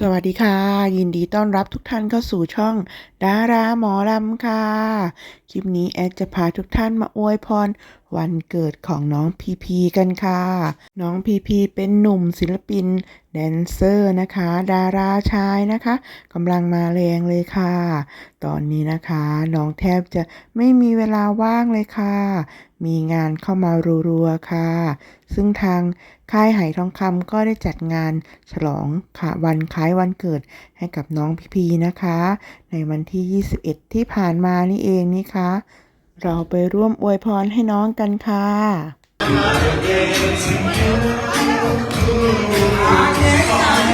สวัสดีค่ะ ยินดีต้อนรับทุกท่านเข้าสู่ช่อง ดาราหมอลำค่ะ คลิปนี้แอดจะพาทุกท่านมาอวยพร วันเกิดของน้องพีพีกันค่ะ น้องพีพีเป็นหนุ่มศิลปินแดนเซอร์นะคะ ดาราชายนะคะกำลังมาแรงเลยค่ะ ตอนนี้นะคะน้องแทบจะไม่มีเวลาว่างเลยค่ะ มีงานเข้ามารัวๆค่ะ ซึ่งทางค่ายไหทองคำก็ได้จัดงานฉลองค่ะวันคล้ายวันเกิดให้กับน้องพีพีนะคะ ในวันที่ 21 ที่ผ่านมานี่เองนี่คะ เราไปร่วมอวยพรให้น้องกันค่ะแล้ว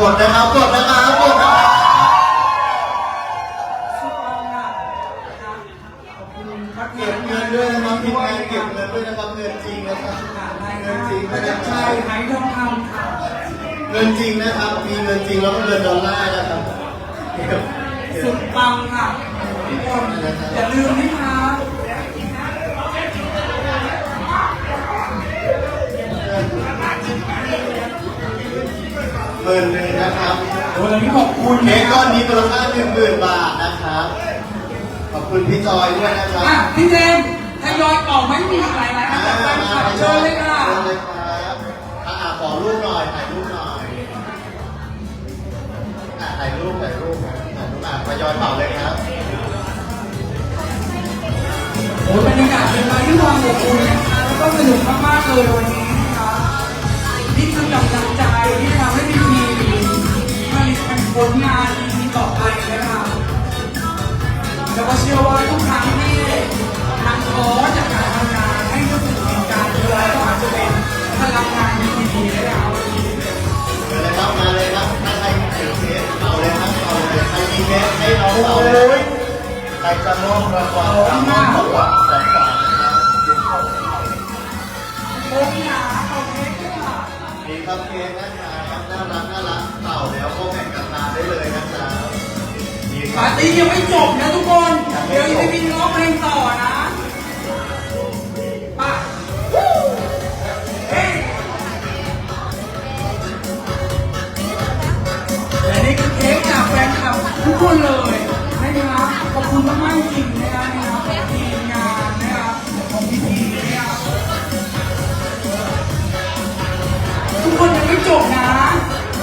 กดนะครับกดนะครับกดนะครับสุดยอดค่ะนะครับขอบคุณพักเก็บเงินด้วยนะครับทีมงานเก็บเงินด้วยนะครับเงินจริงนะครับรายเงิงานนจริงประนะจักษ์คชัรับยไหทองคำค่ะเงินจริงนะครับมีเงินจริงแล้วก็เงินดอลลาร์นะครับเก็บเก็บสุดปังค่ะทุกคนอย่าลืมน มื่นหนึ่งนะครับโอ้วันนี้ขอบคุณเค้นะกคก้รัอบนนี้มูลค่าหนึ่งหมื่นบาทนะครับ ขอบคุณพี่จอยด้วยนะครับอะพี่เจมส์ทยอยเป่าไม่มีหลายๆอันอ่าต่อไปมาค่ะไปเชิญเลยค่ะเชิญเลยครับอะอะขอรูปหน่อยถ่ายรูปหน่อยอะถ่ายรูปถ่ายรูปนะถ่ายรูปอะทยอยเป่าเลยครับโอ้ยบรรยากาศเป็นไปที่ความอบอุ่นนะคะแล้วก็สนุกมากๆเลยวันนี้นะคะนี่คือกำลังใจที่ทำให้พี่พีผลิต ผลงานดีๆต่อไปนะคะแล้วก็เชื่อว่าทุกครั้งที่ทางท้อจากการทำงานให้รู้สึกถึงการเวลาก็อาจจะเป็นพลังงานดีๆนะคะวันนี้มาเลยครับมาเลยครับถ้าใครมีเคสเอาเลยครับเอาเลยใครมีเคสให้น้เอาเลยใครจะมอบรางวัลสามารถบอกว่าแสนกว่านะครับโอ้ยนะเอาเค้กด้วยค่ะมีคัพเค้กนะครับน่ารักน่ารักเป่าแล้วก็แบ่งกันทานได้เลยนะครับมีคปารับร์ตี้ยังไม่จบนะทุกคน เดี๋ยวยังมีร้องเพลงต่อนะไป่ะเฮ้ยและนี่คือเค้กจากแฟนคลับทุกคนเลยนะครับขอบคุณมากๆจริงๆนะครับนะครับของทีมงานนะครับของพี่พีนะครับทุกคนยังไม่จบนะ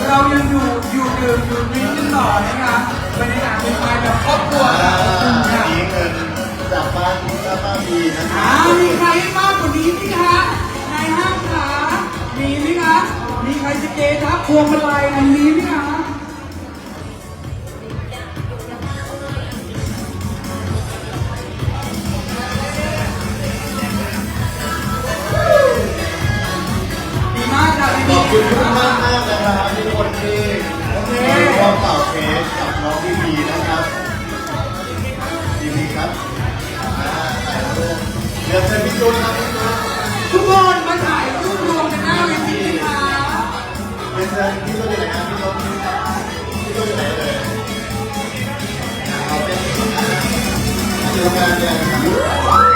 เรายังอยู่อยู่ดื่มอยู่ดริ้งกันต่อนะคะบรรยากาศเป็นไปแบบครอบครัวอ่าแบบอบอุ่นค่ะมีเงินจากบ้านคุณป้าป้าบีนะคอ่ามีใครมากกว่านี้ไหมคะในห้างขามีไหมคะมีใครจะเกทับพวงมาลัย อ่าถ่ายเดี๋ยวเชิญพี่จูนครับพี่จูนทุกคนมาถ่ายรูปรวมกันหน้าเวทีนะคะเดี๋เชิญพี่จูนอยู่ไหนะรับพี่จูนพี่จูนอยู่ไหนเลยเอาเป็นอ่าอยู่โรงงานเนี่ย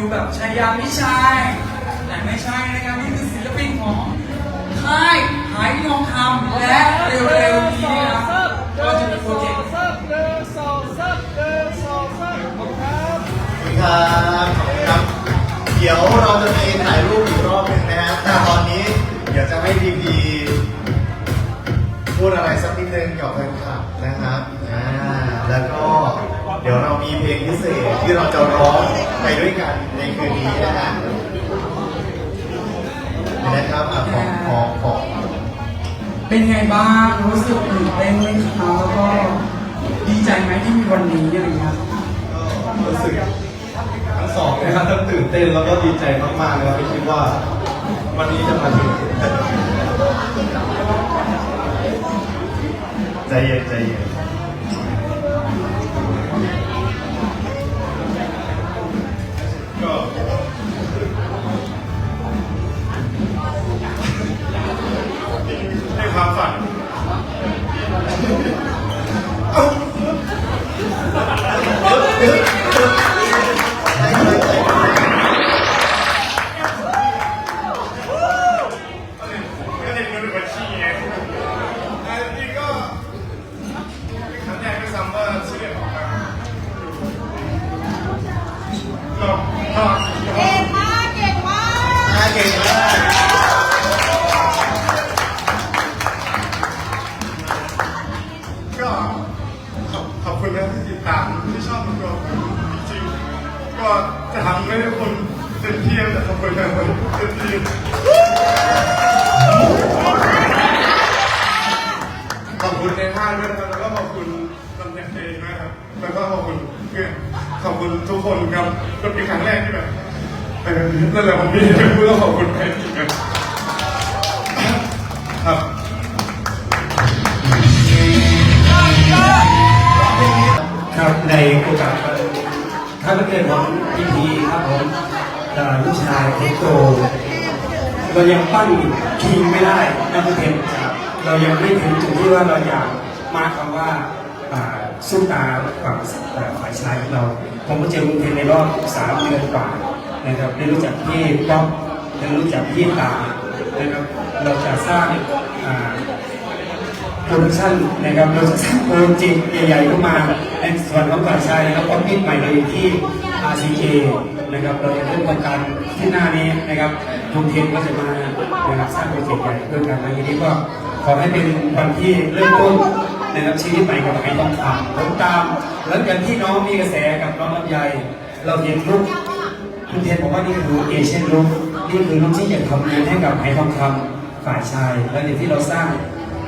ลแบบชายามิชัยแต่ไม่ใช่นะครับนี่คือศิลปินของค่ายหายทองคำและเร็วๆนี้นะครับก็จะมีโปรเจกต์ครับขอบคุณครับเดี๋ยวเราจะไปถ่ายรูปอีกรอบหนึ่งนะฮะแต่ตอนนี้เดี๋ยวจะให้พีพีพูดอะไรสักนิดนึงกับแฟนคลับนะครับอ่าแล้วก็ ดี๋ยวเรามีเพลงพิเศษที่เราจะร้องไปด้วยกันในคืนนี้นะฮะนะครับอะของของของเป็นไงบ้างรู้สึกตื่นเต้นไหมคะแล้วก็ดีใจไหมที่มีวันนี้อะไรเงี้ยรู้สึกทั้งสองนะครับทั้งตื่นเต้นแล้วก็ดีใจมากๆเลยครับไม่คิดว่า วันนี้จะมาถึงใจเย็นใจเย็น ขอบคุณทุกคนครับก็เป็นครั้งแรกที่แบบเออนั่นแหละผมมีพูดต้องขอบคุณใครจริงครับครับครับในโอกาสถ้าเกิดของพีพีครับผมลูกชายเทโตเรายังปั้นทีมไม่ได้นะคุณเทนเรายังไม่ถึงจุดที่ว่าเราอยากมาคำว่า สู้ตาฝั่งฝ่ายชายของเรา ผมก็เจอคุณเทนในรอบสามเดือนกว่านะครับได้รู้จักพี่ป๊อปได้รู้จักพี่ตานะครับเราจะสร้างอ่าโปรดักชั่นนะครับเราจะสร้างโปรเจกต์ใหญ่ๆขึ้นมาในส่วนของฝ่ายชายนะครับออฟฟิศใหม่เราอยู่ที่ RCA นะครับเราจะเริ่มโครงการที่หน้านี้นะครับทุกเทนก็จะมานะครับสร้างโปรเจกต์ใหญ่ด้วยกันในทีนี้ก็ขอให้เป็นวันที่เริ่มต้น นะครับชีวิตใหม่กับไอ้ทองคำผมตามหลังจากที่น้องมีกระแสกับน้องลำไยเราเห็นรูปคุณเทียนบอกว่านี่คือเอเชียนลุกนี่คือลุกที่อยากทำงานให้กับไอ้ทองคำฝ่ายชาย แล้วเดี๋ยวที่เราสร้าง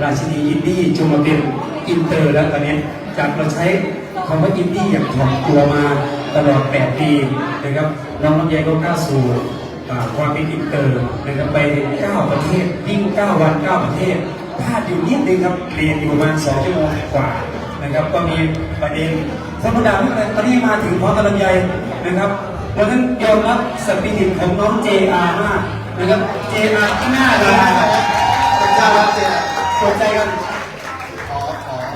ราชินีอินดี้จงมาเป็นอินเตอร์แล้วตอนนี้จากเราใช้คำว่าอินดี้อย่างถ่อมตัวมาตลอด 8 ปีนะครับน้องลำไยก็ก้าวสู่ความเป็นอินเตอร์นะครับไป 9 ประเทศวิ่ง 9 วัน 9 ประเทศ พลาดอยู่นิดนึงครับเรียนอยู่ประมาณ2ชั่วโมงกว่านะครับ ก็มีประเด็นคนประดาไม่เป็นไรตอนนี้มาถึงพร้อมกับลำไยนะครับวันนั้นยอมรับสปิริตของน้อง JR มากนะครับ JR ที่น่ารักเป็นเจ้ารักเจ้าเปิดใจกัน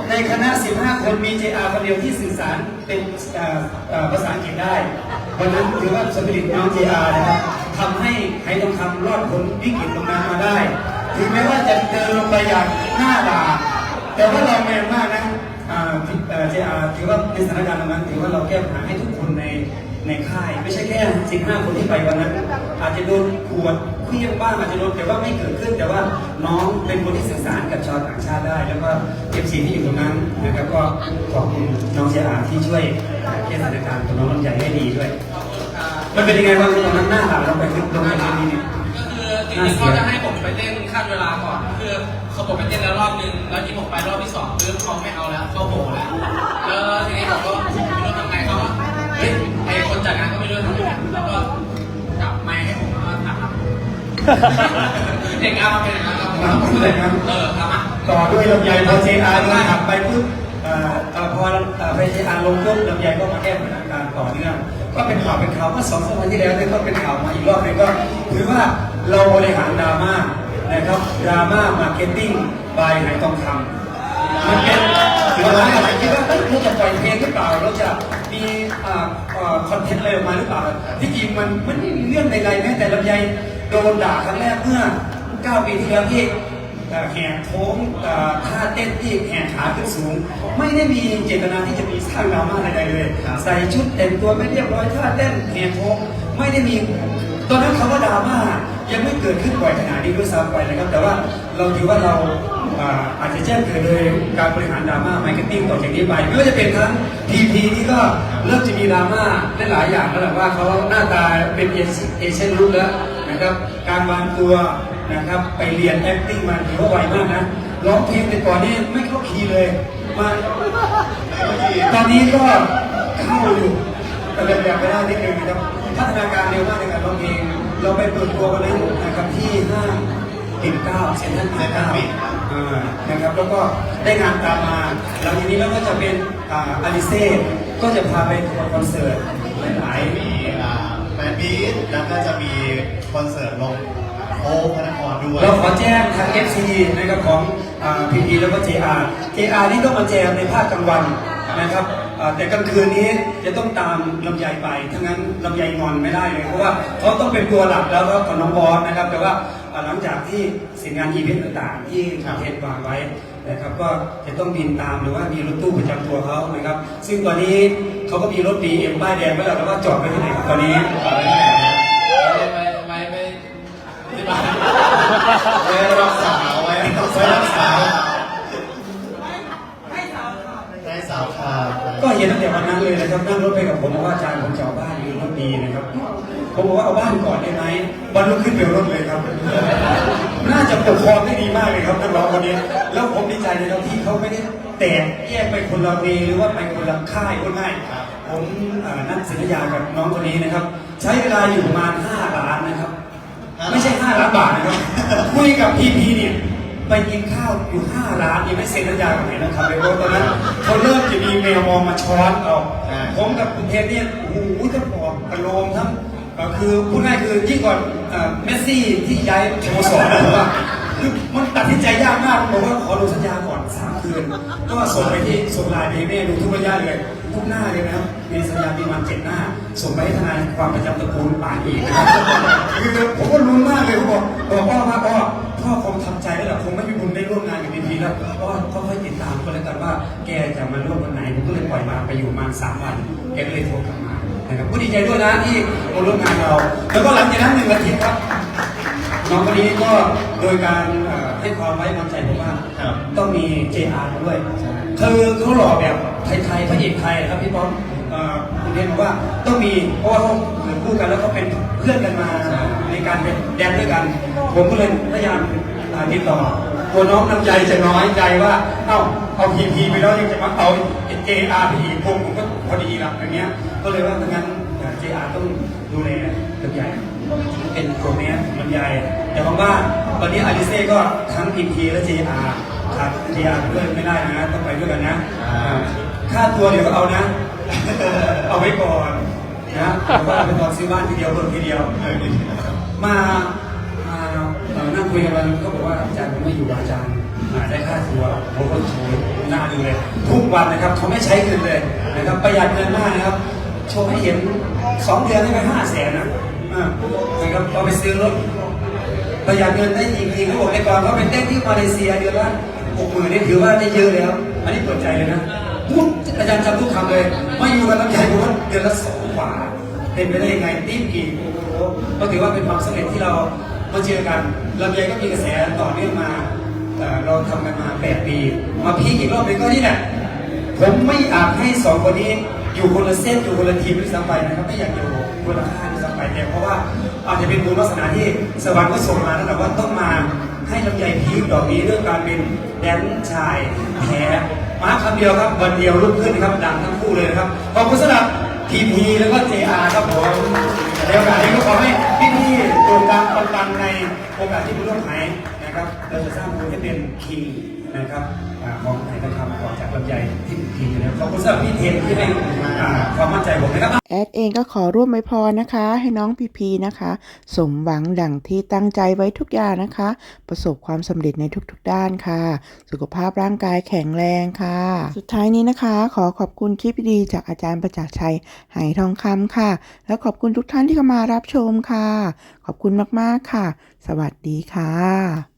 ในคณะ 15 คนมี JR คนเดียวที่สื่อสารเป็นภาษาอังกฤษได้วันนั้นถือว่าสปิริตน้อง JR นะครับทำให้ไหทองคำรอดพ้นวิกฤตตรงนั้นมาได้ ถึงแม้ว่าจะเดินลงไปอย่างหน้าด่าแต่ว่าเราแมนมากนะเอ่อ JR ถือว่าในสถานการณ์ตรงนั้นถือว่าเราแก้ปัญหาให้ทุกคนในในค่าย ไม่ใช่แค่15คนที่ไปวันนั้น อาจจะโดนขวดเคลี้ยงบ้างอาจจะโดนแต่ว่าไม่เกิดขึ้น แต่ว่าน้องเป็นคนที่สื่อสารกับชาวต่างชาติได้ แล้วก็เอฟซีที่อยู่ตรงนั้นนะครับก็ขอบคุณน้องเสียอาที่ช่วยแก้สถานการณ์ของน้องลำไยให้ดีด้วย มันเป็นยังไงบ้างตอนนั้นหน้าหลังเราไปขึ้นลงไปที่นี่เนี่ยก็คือจริงๆเขาจะให้ผม เต้นขั้นเวลาก่อน คือเขาผมไปเต้นแล้วรอบนึง แล้วที่ผมไปรอบที่สองคือเขาไม่เอาแล้วเขาโผล่แล้วแล้วทีนี้เขาก็ไม่รู้ทำไงเขาก็เฮ้ยไอคนจัดงานก็ไม่รู้ทำไงแล้วก็จับไมค์ให้ผมแล้วก็ถามเด็กอามาเป็นอย่างนั้นครับผมแล้วผมก็เลยเออทำอะต่อด้วยลำไยพอเจอาร์ลงถัดไปปุ๊บเอ่อเอ่อพอเอ่อพอเจอาร์ลงปุ๊บลำไยก็มาแก้สถานการต่อเนื่องก็เป็นข่าวเป็นข่าวเมื่อสองสามวันที่แล้วเนี่ยก็เป็นข่าวมาอีกรอบหนึงก็ถือว่าเราบริหารดราม่า นะครับดราม่ามาร์เก็ตติ้งบายไหทองคำมันเป็นถือว่าอะไรคิดว่าเอ้ยเราจะปล่อยเพลงหรือเปล่าเราจะมีคอนเทนต์อะไรออกมาหรือเปล่าที่จริงมันมันไม่มีเรื่องใดๆแม้แต่ลำไยโดนด่าครั้งแรกเมื่อ 9 ปีที่แล้วที่เอ่อแหกโค้งเอ่อท่าเต้นที่แหกขาขึ้นสูง ไม่ได้มีเจตนาที่จะมีสร้างดราม่าใดๆเลย ใส่ชุดแต่งตัวไม่เรียบร้อยท่าเต้นแหกโค้งไม่ได้มีตอนนั้นคำว่าดราม่า ยังไม่เกิดขึ้นบ่อยขนาดนี้ด้วยซ้ำไปนะครับ แต่ว่าเราถือว่าเราอ่าอาจจะแจ้งเกิดโดยการบริหารดราม่ามาร์เก็ตติ้งต่อจากนี้ไปไม่ว่าจะเป็นทั้งทีพีนี่ก็เริ่มจะมีดราม่าได้หลายอย่างแล้วแหละว่าเขาหน้าตาเป็นเอเชียนลุคแล้วนะครับ การวางตัวนะครับไปเรียน acting มาถือว่าไวมากนะร้องเพลงแต่ก่อนนี่ไม่เข้าคีย์เลยมาตอนนี้ก็เข้าอยู่แต่แบบแบบไม่ได้นิดนึงนะครับพัฒนาการเร็วมากในการร้องเพลง เราไปเปิดตัววันนั้นนะครับที่ห้างปิ่นเกล้าเซ็นทรัลปิ่นเกล้าอ่านะครับแล้วก็ได้งานตามมาหลังจากนี้เราก็จะเป็นอ่าอาริเซ่ก็จะพาไปทัวร์คอนเสิร์ตหลายๆ มีอ่าแฟนบีทแล้วก็จะมีคอนเสิร์ตลงโอ้พระนครด้วย เราขอแจ้งทาง FC นะครับของพีพีแล้วก็ JR JR นี่ต้องมาแจมในภาคกลางวัน นะครับแต่กลางคืนนี้จะต้องตามลำไยไปทั้างนั้นลำไยงอนไม่ได้เลย เพราะว่าเขาต้องเป็นตัวหลักแล้วก็กับน้องบอสนะครับ แต่ว่าหลังจากที่สร็จงานอีเวนต์ต่างๆ ที่เทศวางไว้นะครับ ก็จะต้องบินตามหรือว่ามีรถตู้ประจำตัวเขานะครับ ซึ่งตอนนี้เขาก็มีรถบีเอ็มป้ายแดงไว้แล้วแล้วก็จอดไว้ที่ไหนตอนนี้จอดไว้ที่ไหนครับ ไปไปไปที่บ้าน ไว้รักษาไว้ไว้รักษาให้สาวขาด ก็เห็นตั้งแต่วันนั้นเลยนะครับนั่งรถไปกับผมบอกว่าอาจารย์ผมจะเอาบ้านมีรถดีนะครับ ผมบอกว่าเอาบ้านก่อนได้ไหมวันรุ่งขึ้นเร็วรถเลยครับ น่าจะปกครองได้ดีมากเลยครับนักร้องคนนี้ แล้วผมดีใจเลยครับที่เขาไม่ได้แตกแยกไปคนละเวหรือว่าไปคนละค่ายก็ง่ายผมเอ่อนัดสัญญากับน้องคนนี้นะครับ ใช้เวลาอยู่ประมาณ5ล้านนะครับ ไม่ใช่5ล้านบาทนะครับคุยกับพีพีเนี่ยไปกินข้าวอยู่5ร้านยังไม่เซ็นสัญญากับไหนนะครับเพราะตอนนั้นเขาเริ่มจะมีแมวมองมาช้อนเอาผมกับคุณเทนเนี่ยโอ้โหทั้งปอบประโลมทั้ง เอ่อคือพูดง่ายคือยิ่งกว่าเมสซี่ที่ย้ายสโมสรนะผมว่าคือมันตัดสินใจยากมากผมบอกว่าขอดูสัญญาก่อนสามคืน ก็ส่งไปที่ส่งไลน์ไปแม่ดูทุกระยะเลยทุกหน้าเลยนะครับมีสัญญาประมาณเจ็ดหน้า ส่งไปให้ทนายความประจำตระกูลป่านอีกนะครับคือผมก็ลุ้นมากเลยเขาบอกบอกพ่อว่าพ่อพ่อคงทำใจแล้วแหละคงไม่มีบุญได้ร่วมงานกับพีพีแล้วพ่อก็ค่อยติดตามก็แล้วกันว่า แกจะมาร่วมวันไหนผมก็เลยปล่อยมาไปอยู่มาสามวันแกก็เลยโทรกลับ นะครับก็ดีใจด้วยนะที่มาร่วมงานเรา แล้วก็หลังจากนั้นหนึ่งอาทิตย์ครับน้องคนนี้ก็โดยการเอ่อให้ความไว้วางใจผมว่าครับต้องมี JR ด้วยคือเขาหล่อแบบไทยๆพระเอกไทยครับพี่ป้อมเอ่อคุณเรียนบอกว่าต้องมีเพราะว่าเขาเหมือนคู่กันแล้วก็เป็นเพื่อนกันมาในการเป็นแดนด้วยกัน ผมก็เลยพยายามอ่าติดต่อตัวน้องน้ำใจจะน้อยใจว่า เอ้าเอาพีพีไปแล้วยังจะมาเอา JR ไปอีกผมผมก็ พอดีละอย่างเงี้ย ก็เลยว่าถ้างั้นเอ่อ JR ต้องดูแลตึกใหญ่เป็นโปรเมสมันใหญ่แต่บางบ้านตอนนี้อาริเซ่ก็ทั้งพีพีและ JR ครับ JR ด้วยไม่ได้นะต้องไปด้วยกันนะค่าตัวเดี๋ยวก็เอานะ เอาไว้ก่อนนะแต่ว่าเป็นตอนซื้อบ้านทีเดียวเพิ่มทีเดียวมา งคุยกันวันก็บอกว่าอาจารย์ผมไม่อยู่อาจารย์อ่าได้ค่าตัวผมก็โชว์หน้าดูเลยทุกวันนะครับเขาไม่ใช้เงินเลยนะครับประหยัดเงินมากนะครับ โชว์ให้เห็นสองเดือนได้ไปห้าแสนนะนะครับเราไปซื้อรถประหยัดเงินได้จริงๆเขาบอกในกอนเขาไปเต้นที่มาเลเซียเดือนละหกหมื่นนี่ถือว่าได้เยอะแล้ว อันนี้เปิดใจเลยนะพูดอาจารย์จำทุกคำเลยมาอยู่กับลำไยผมว่าเดือนละสองกว่าเป็นไปได้ยังไงติ้มกี่โอ้โหก็ถือว่าเป็นความสำเร็จที่เรา มาเจอกันลำไยก็มีกระแสต่อเนื่องมาเราทำกันมาแปดปี มาพีคอีกรอบหนึงก็นี่แหละผมไม่อยากให้สองคนนี้อยู่คนละเส้นอยู่คนละทีมด้วยซ้ำไปนะครับไม่อยากอยู่คนละค่ายด้วยซ้ำไปเนี่ยเพราะว่าอาจจะเป็นบุญวาสนาที่สวรรค์ก็ส่งมาแล้วแต่ว่าต้องมาให้ลำไยพีคดอกนี้เรื่องการเป็นแดนชายแท้มาคำเดียวครับวันเดียวรุ่งขึ้นครับดังทั้งคู่เลยนะครับขอบคุณสำหรับพีพีแล้วก็เจอาครับผมในโอกาสนี้ก็ขอให้ พี่พี่ๆโด่งดังปังในโอกาสที่คุณร่วมหายนะครับ เราจะสร้างคุณให้เป็นคิง นะครับอ่าของไทยทำก่อนจากลำไยที่พีนะครับขอบคุณสำหรับพี่เทนที่ให้อ่าความมั่นใจผมนะครับแอดเองก็ขอร่วมไว้พรนะคะ ให้น้องพีพีนะคะ สมหวังดั่งที่ตั้งใจไว้ทุกอย่างนะคะ ประสบความสำเร็จในทุกๆด้านค่ะ สุขภาพร่างกายแข็งแรงค่ะ สุดท้ายนี้นะคะ ขอขอบคุณคลิปดีจากอาจารย์ประจักษ์ชัยไหทองคำค่ะ แล้วขอบคุณทุกท่านที่เข้ามารับชมค่ะ ขอบคุณมากๆค่ะ สวัสดีค่ะ